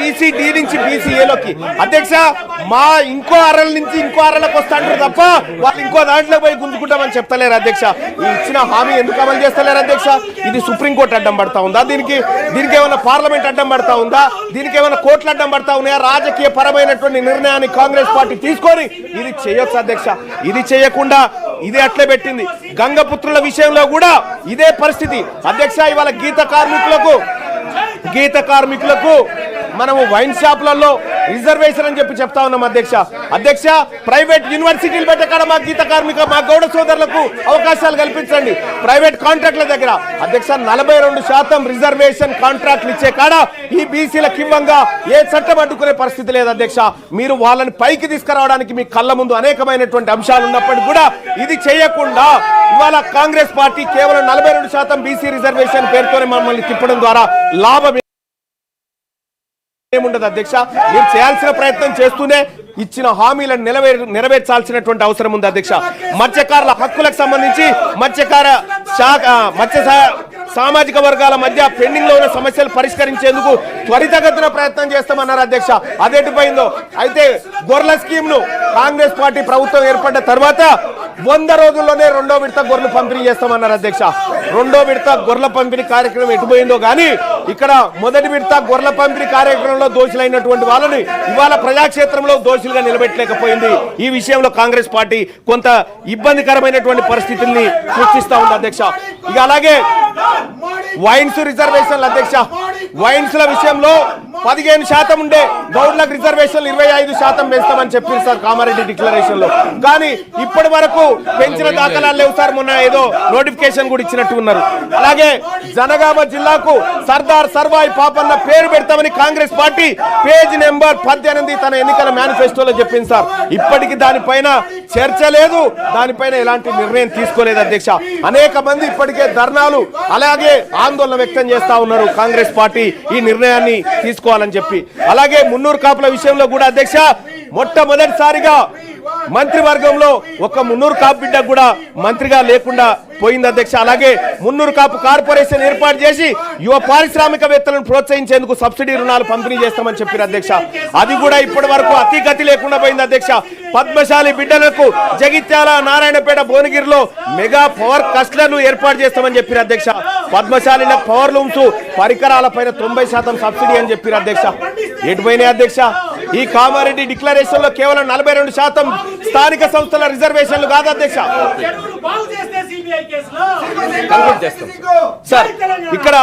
BC D నుంచి B C ఏలోకి. అధ్యక్ష మా ఇంకో అరల నుంచి ఇంకో అరలకు వస్తాంటారు తప్ప వాళ్ళు ఇంకో దాంట్లో పోయి గుంజుకుంటామని చెప్తలేరు అధ్యక్ష. ఈ ఇచ్చిన హామీ ఎందుకు అమలు చేస్తలేరు అధ్యక్ష? ఇది సుప్రీంకోర్టు అడ్డం పడతా ఉందా దీనికి? దీనికి ఏమైనా పార్లమెంట్ అడ్డం పడతా ఉందా? దీనికి ఏమైనా కోర్టులు అడ్డం పడతా ఉన్నాయా? రాజకీయ పరమైనటువంటి నిర్ణయాన్ని కాంగ్రెస్ పార్టీ తీసుకొని ఇది చేయొచ్చు అధ్యక్ష? ఇది చేయకుండా ఇది అట్లే పెట్టింది. గంగపుత్రుల విషయంలో కూడా ఇదే పరిస్థితి. అధ్యక్ష ఇవాళ గీత కార్మికులకు గీత కార్మికులకు మనము వైన్ షాపులలో రిజర్వేషన్ అని చెప్పి చెప్తా ఉన్నాం అధ్యక్ష. అధ్యక్ష ప్రైవేట్ యూనివర్సిటీలు పెట్టకాడ మా గీత కార్మిక మా గౌడ సోదరులకు అవకాశాలు కల్పించండి. ప్రైవేట్ కాంట్రాక్ట్ల దగ్గర అధ్యక్ష నలభై రెండు శాతం రిజర్వేషన్ కాంట్రాక్ట్లు ఇచ్చే కాడ ఈ బీసీలకు ఇవ్వంగా ఏ చట్టం అడ్డుకునే పరిస్థితి లేదు అధ్యక్ష. మీరు వాళ్ళని పైకి తీసుకురావడానికి మీ కళ్ళ ముందు అనేకమైనటువంటి అంశాలు ఉన్నప్పటికీ కూడా ఇది చేయకుండా ఇవాళ కాంగ్రెస్ పార్టీ కేవలం నలభై రెండు శాతం బీసీ రిజర్వేషన్ పేరుతోనే మమ్మల్ని తిప్పడం ద్వారా లాభం ఏముండదు అధ్యక్ష? మీరు చేయాల్సిన ప్రయత్నం చేస్తూనే ఇచ్చిన హామీలను నెరవేర్ నెరవేర్చాల్సినటువంటి అవసరం ఉంది అధ్యక్ష. మత్స్యకారుల హక్కులకు సంబంధించి మత్స్యకార శాఖ మత్స్య సా- సామాజిక వర్గాల మధ్య పెండింగ్లో ఉన్న సమస్యలు పరిష్కరించేందుకు త్వరితగతిన ప్రయత్నం చేస్తామన్నారు అధ్యక్ష. అదేటిపోయిందో అయితే గొర్రెల స్కీమ్ను కాంగ్రెస్ పార్టీ ప్రభుత్వం ఏర్పడ్డ తర్వాత వంద రోజుల్లోనే రెండో విడత గొర్రెలు పంపిణీ చేస్తామన్నారు అధ్యక్ష. రెండో విడత గొర్రెల పంపిణీ కార్యక్రమం ఎటుపోయిందో కానీ ఇక్కడ మొదటి విడత గొర్రెల పంపిణీ కార్యక్రమంలో దోషులైనటువంటి వాళ్ళని ఇవాళ ప్రజాక్షేత్రంలో దోషులుగా నిలబెట్టలేకపోయింది. ఈ విషయంలో కాంగ్రెస్ పార్టీ కొంత ఇబ్బందికరమైనటువంటి పరిస్థితుల్ని సృష్టిస్తా ఉంది అధ్యక్ష. ఇక అలాగే వైన్స్ రిజర్వేషన్ల అధ్యక్ష. వైన్స్ ల విషయంలో పదిహేను శాతం ఉండే గౌడ్లకు రిజర్వేషన్లు ఇరవై ఐదు శాతం పెంచుతామని చెప్పింది సార్ కామారెడ్డి డిక్లరేషన్లో కానీ ఇప్పటి వరకు పెంచిన దాఖలాలు లేవు సార్ మొన్న ఏదో నోటిఫికేషన్ కూడా ఇచ్చినట్టు ఉన్నారు. అలాగే జనగామ జిల్లాకు సర్దార్ సర్వాయి పాపన్న పేరు పెడతామని కాంగ్రెస్ పార్టీ పేజ్ నెంబర్ పద్దెనిమిది తన ఎన్నికల మేనిఫెస్టోలో చెప్పింది సార్. ఇప్పటికి దానిపైన చర్చ లేదు దానిపైన ఎలాంటి నిర్ణయం తీసుకోలేదు అధ్యక్ష. అనేక మంది ఇప్పటికే ధర్నాలు అలాగే ఆందోళన వ్యక్తం చేస్తా ఉన్నారు కాంగ్రెస్ పార్టీ ఈ నిర్ణయాన్ని తీసుకోవాలని చెప్పి. అలాగే మున్నూరు కాపుల విషయంలో కూడా అధ్యక్ష మొట్టమొదటిసారిగా మంత్రివర్గంలో ఒక మున్నూరు కాపు బిడ్డ కూడా మంత్రిగా లేకుండా పోయింది అధ్యక్ష. అలాగే మున్నూరు కాపు కార్పొరేషన్ ఏర్పాటు చేసి యువ పారిశ్రామికవేత్తలను ప్రోత్సహించేందుకు సబ్సిడీ రుణాలు పంపిణీ చేస్తామని చెప్పారు అధ్యక్ష. అది కూడా ఇప్పటి వరకు అతి గతి లేకుండా పోయింది అధ్యక్ష. పద్మశాలి బిడ్డలకు జగిత్యాల నారాయణపేట భువనగిరిలో మెగా పవర్ కస్ట్లను ఏర్పాటు చేస్తామని చెప్పారు అధ్యక్ష. పద్మశాలిన పవర్ లూమ్స్ పరికరాలపైన తొంభై శాతం సబ్సిడీ అని చెప్పారు అధ్యక్ష. ఎటుపోయినాయి అధ్యక్ష? ఈ కామారెడ్డి డిక్లరేషన్లో కేవలం నలభై రెండు శాతం స్థానిక సంస్థల రిజర్వేషన్లు కాదు అధ్యక్ష. సార్ ఇక్కడ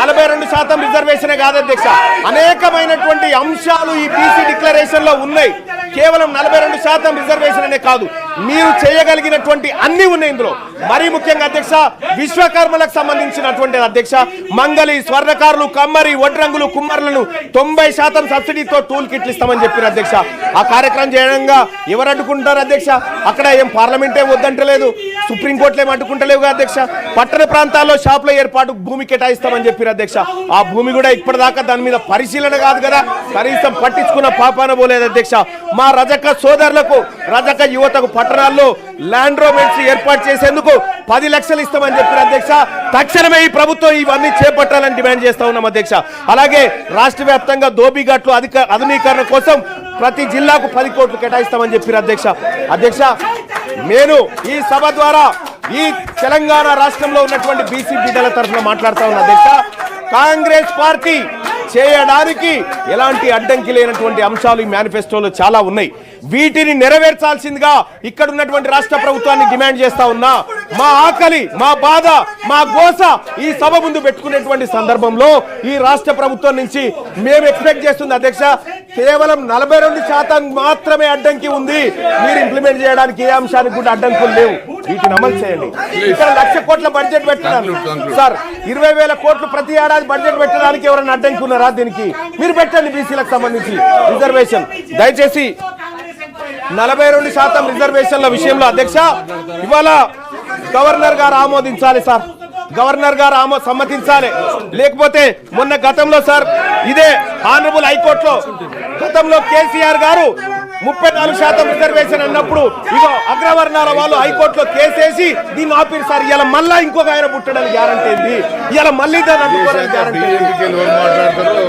నలభై రెండు శాతం రిజర్వేషనే కాదు అధ్యక్ష. అనేకమైనటువంటి అంశాలు ఈ బీసీ డిక్లరేషన్లో ఉన్నాయి. కేవలం నలభై రెండు శాతం రిజర్వేషన్ అనే కాదు. మీరు చేయగలిగినటువంటి అన్ని ఉన్నాయి ఇందులో. మరీ ముఖ్యంగా అధ్యక్ష విశ్వకర్మలకు సంబంధించినటువంటి అధ్యక్ష మంగళి స్వర్ణకారులు కమ్మరి వడ్రంగులు కుమ్మరులను తొంభై శాతం సబ్సిడీతో టూల్ కిట్లు ఇస్తామని చెప్పిన అధ్యక్ష. ఆ కార్యక్రమం చేయడంగా ఎవరు అడ్డుకుంటారు అధ్యక్ష? అక్కడ ఏం పార్లమెంటే వద్దంటలేదు సుప్రీంకోర్టులు ఏం అడ్డుకుంటలేవుగా అధ్యక్ష? పట్టణ ప్రాంతాల్లో షాపుల ఏర్పాటు భూమి కేటాయిస్తామని చెప్పిన అధ్యక్ష. ఆ భూమి కూడా ఇప్పటిదాకా దాని మీద పరిశీలన కాదు కదా కనీసం పట్టించుకున్న పాపాన పోలేదు అధ్యక్ష. మా రజక సోదరులకు రజక యువతకు పట్టణాల్లో ల్యాండ్ రోమెంట్స్ ఏర్పాటు చేసేందుకు పది లక్షలు ఇస్తామని చెప్పిన అధ్యక్ష. తక్షణమే ఈ ప్రభుత్వం ఇవన్నీ చేపట్టాలని డిమాండ్ చేస్తా ఉన్నాం అధ్యక్ష. అలాగే రాష్ట్ర వ్యాప్తంగా దోబీఘాట్లు అధిక ఆధునీకరణ కోసం ప్రతి జిల్లాకు పది కోట్లు కేటాయిస్తామని చెప్పిన అధ్యక్ష. అధ్యక్ష నేను ఈ సభ ద్వారా ఈ తెలంగాణ రాష్ట్రంలో ఉన్నటువంటి బీసీ బిడ్డల తరఫున మాట్లాడుతా ఉన్నా అధ్యక్ష. కాంగ్రెస్ పార్టీ చేయడానికి ఎలాంటి అడ్డంకి లేనటువంటి అంశాలు ఈ మేనిఫెస్టోలో చాలా ఉన్నాయి. వీటిని నెరవేర్చాల్సిందిగా ఇక్కడ ఉన్నటువంటి రాష్ట్ర ప్రభుత్వాన్ని డిమాండ్ చేస్తా ఉన్నా. మా ఆకలి మా బాధ మా గోస ఈ సభ ముందు పెట్టుకునేటువంటి సందర్భంలో ఈ రాష్ట్ర ప్రభుత్వం నుంచి మేము ఎక్స్పెక్ట్ చేస్తుంది అధ్యక్ష కేవలం నలభై రెండు శాతం మాత్రమే అడ్డంకి ఉంది. మీరు ఇంప్లిమెంట్ చేయడానికి ఏ అంశానికి కూడా అడ్డంకులు లేవు. వీటిని అమలు చేయండి. ఇక్కడ లక్ష కోట్ల బడ్జెట్ పెట్టడానికి సార్ ఇరవై వేల కోట్లు ప్రతి ఏడాది బడ్జెట్ పెట్టడానికి ఎవరైనా అడ్డంకి ఉన్నారా దీనికి? మీరు పెట్టండి బీసీలకు సంబంధించి రిజర్వేషన్ దయచేసి నలభై రెండు శాతం రిజర్వేషన్ల విషయంలో అధ్యక్ష ఇవాళ గవర్నర్ గారు ఆమోదించాలి సార్. గవర్నర్ గారు ఆమో సమ్మతించాలి. లేకపోతే మొన్న గతంలో సార్ ఇదే ఆనరబుల్ హైకోర్టులో గతంలో కేసీఆర్ గారు ముప్పై నాలుగు శాతం రిజర్వేషన్ అన్నప్పుడు ఇగో అగ్రవర్ణాల వాళ్ళు హైకోర్టులో కేసేసి దీన్ని ఆపిరు సార్. ఇలా మళ్ళా ఇంకొక ఆయన పుట్టడానికి గ్యారంటీ ఏంది? ఇలా మళ్ళీ దాన్ని గ్యారంటీ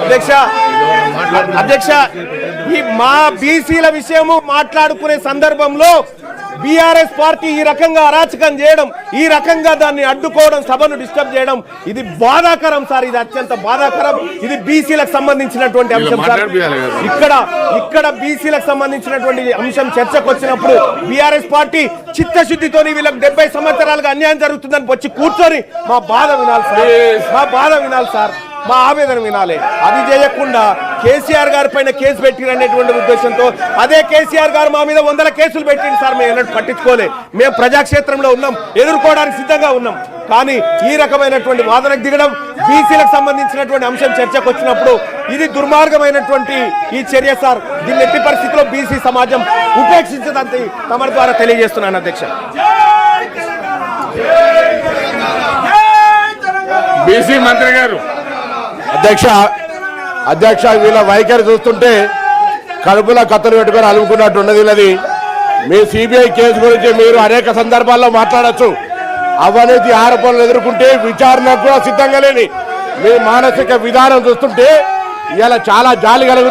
అధ్యక్ష అధ్యక్ష ఈ మా బీసీల విషయము మాట్లాడుకునే సందర్భంలో బీఆర్ఎస్ పార్టీ ఈ రకంగా అరాచకం చేయడం ఈ రకంగా దాన్ని అడ్డుకోవడం సభను డిస్టర్బ్ చేయడం ఇది బాధాకరం సార్. ఇది అత్యంత బాధాకరం. ఇది బీసీలకు సంబంధించినటువంటి అంశం సార్. ఇక్కడ ఇక్కడ బీసీలకు సంబంధించినటువంటి అంశం చర్చకు వచ్చినప్పుడు బీఆర్ఎస్ పార్టీ చిత్తశుద్ధితో వీళ్ళకి డెబ్బై సంవత్సరాలుగా అన్యాయం జరుగుతుందని వచ్చి కూర్చొని మా బాధ వినాలి సార్. మా బాధ వినాలి సార్. మా ఆవేదన వినాలి. అది చేయకుండా కేసీఆర్ గారి పైన కేసు పెట్టినటువంటి ఉద్దేశంతో అదే కేసీఆర్ గారు మా మీద వందల కేసులు పెట్టింది సార్ మేము ఎన్నట్టు పట్టించుకోలే. మేము ప్రజాక్షేత్రంలో ఉన్నాం ఎదుర్కోవడానికి సిద్ధంగా ఉన్నాం. కానీ ఈ రకమైనటువంటి వాదనకు దిగడం బీసీలకు సంబంధించినటువంటి అంశం చర్చకు వచ్చినప్పుడు ఇది దుర్మార్గమైనటువంటి ఈ చర్య సార్. దీన్ని ఎట్టి పరిస్థితిలో బీసీ సమాజం ఉపేక్షించదంతే తమ ద్వారా తెలియజేస్తున్నాను అధ్యక్ష. బీసీ మంత్రి గారు అధ్యక్ష అధ్యక్ష వీళ్ళ వైఖరి చూస్తుంటే కడుపులో కత్తులు పెట్టుకొని అలుముకున్నట్టు ఉన్నది వీళ్ళది. మీ సిబిఐ కేసు గురించి మీరు అనేక సందర్భాల్లో మాట్లాడచ్చు. అవినీతి ఆరోపణలు ఎదుర్కొంటే విచారణకు కూడా సిద్ధంగా లేని మీ మానసిక విధానం చూస్తుంటే ఇలా చాలా జాలి కలుగుతుంది.